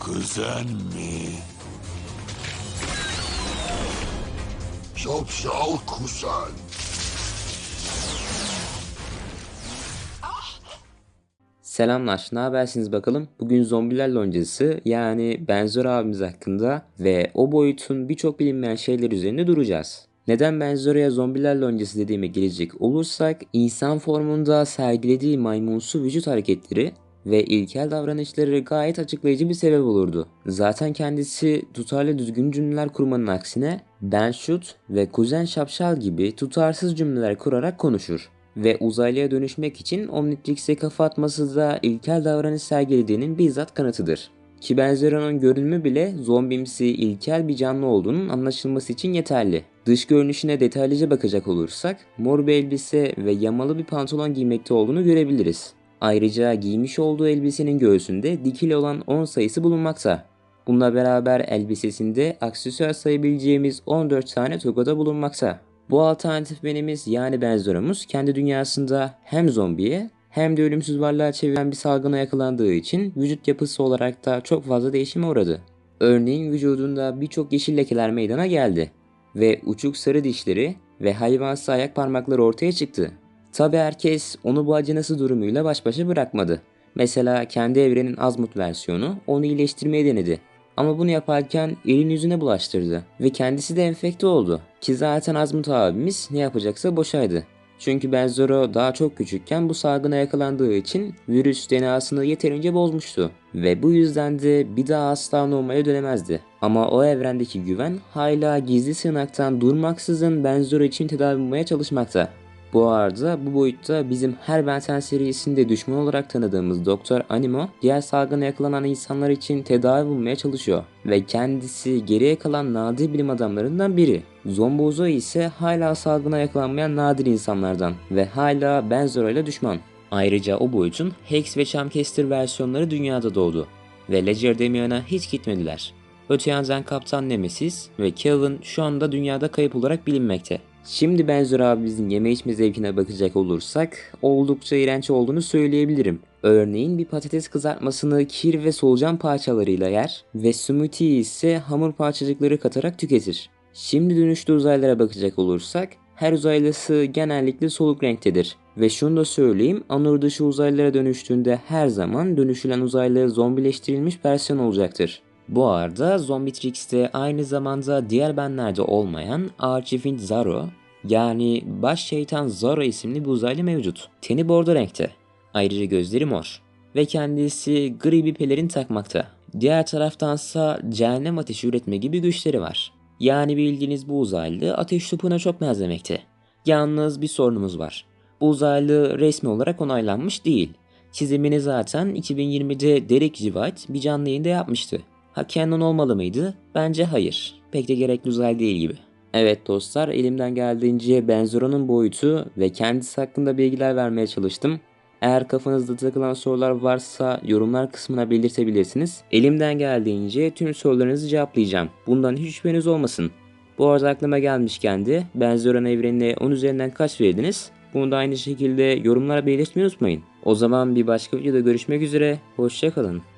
Kuzen mi? Şapşal kuzen. Selamlar, ne habersiniz bakalım? Bugün zombiler loncası yani Benzor abimiz hakkında ve o boyutun birçok bilinmeyen şeyler üzerinde duracağız. Neden Benzor'a zombiler loncası dediğime gelecek olursak insan formunda sergilediği maymunsu vücut hareketleri ve ilkel davranışları gayet açıklayıcı bir sebep olurdu. Zaten kendisi tutarlı düzgün cümleler kurmanın aksine ben şut ve kuzen şapşal gibi tutarsız cümleler kurarak konuşur ve uzaylıya dönüşmek için Omnitrix'e kafa atması da ilkel davranış sergilediğinin bizzat kanıtıdır. Ki Benzero'nun görünümü bile zombimsi ilkel bir canlı olduğunun anlaşılması için yeterli. Dış görünüşüne detaylıca bakacak olursak mor bir elbise ve yamalı bir pantolon giymekte olduğunu görebiliriz. Ayrıca giymiş olduğu elbisenin göğsünde dikili olan 10 sayısı bulunmakta. Bununla beraber elbisesinde aksesuar sayabileceğimiz 14 tane togada bulunmakta. Bu alternatif benimiz yani benzeromuz kendi dünyasında hem zombiye hem de ölümsüz varlığa çeviren bir salgına yakalandığı için vücut yapısı olarak da çok fazla değişime uğradı. Örneğin vücudunda birçok yeşil lekeler meydana geldi ve uçuk sarı dişleri ve hayvansı ayak parmakları ortaya çıktı. Tabi herkes onu bu acınası durumuyla baş başa bırakmadı. Mesela kendi evrenin Azmut versiyonu onu iyileştirmeyi denedi. Ama bunu yaparken elin yüzüne bulaştırdı ve kendisi de enfekte oldu. Ki zaten Azmut abimiz ne yapacaksa boşaydı. Çünkü Benzoro daha çok küçükken bu salgına yakalandığı için virüs DNA'sını yeterince bozmuştu. Ve bu yüzden de bir daha asla normale dönemezdi. Ama o evrendeki güven hala gizli sığınaktan durmaksızın Benzoro için tedavi bulmaya çalışmakta. Bu arada bu boyutta bizim her Benten serisinde düşman olarak tanıdığımız Doktor Animo diğer salgına yakalanan insanlar için tedavi bulmaya çalışıyor ve kendisi geriye kalan nadir bilim adamlarından biri. Zombozo ise hala salgına yakalanmayan nadir insanlardan ve hala Benzoro ile düşman. Ayrıca o boyutun Hex ve Chamkester versiyonları dünyada doğdu ve Ledger Damian'a hiç gitmediler. Öte yandan Kaptan Nemesis ve Kelvin şu anda dünyada kayıp olarak bilinmekte. Şimdi Benzer abimizin yeme içme zevkine bakacak olursak oldukça iğrenç olduğunu söyleyebilirim. Örneğin bir patates kızartmasını kir ve solucan parçalarıyla yer ve smoothie ise hamur parçacıkları katarak tüketir. Şimdi dönüşlü uzaylılara bakacak olursak her uzaylısı genellikle soluk renktedir. Ve şunu da söyleyeyim anur dışı uzaylılara dönüştüğünde her zaman dönüşülen uzaylı zombileştirilmiş versiyon olacaktır. Bu arada Zombitrix'te aynı zamanda diğer benlerde olmayan Archfiend Zaro yani baş şeytan Zaro isimli bir uzaylı mevcut. Teni bordo renkte. Ayrıca gözleri mor. Ve kendisi gri bir pelerin takmakta. Diğer taraftansa cehennem ateşi üretme gibi güçleri var. Yani bildiğiniz bu uzaylı ateş topuna çok benzemekte. Yalnız bir sorunumuz var. Bu uzaylı resmi olarak onaylanmış değil. Çizimini zaten 2020'de Derek White bir canlı yayında yapmıştı. Ha canon olmalı mıydı? Bence hayır. Pek de gerekli uzay değil gibi. Evet dostlar elimden geldiğince Benzero'nun boyutu ve kendisi hakkında bilgiler vermeye çalıştım. Eğer kafanızda takılan sorular varsa yorumlar kısmına belirtebilirsiniz. Elimden geldiğince tüm sorularınızı cevaplayacağım. Bundan hiç şüpheniz olmasın. Bu arada aklıma gelmişken de Benzeron evrenine 10 üzerinden kaç verdiniz? Bunu da aynı şekilde yorumlara belirtmeyi unutmayın. O zaman bir başka videoda görüşmek üzere. Hoşçakalın.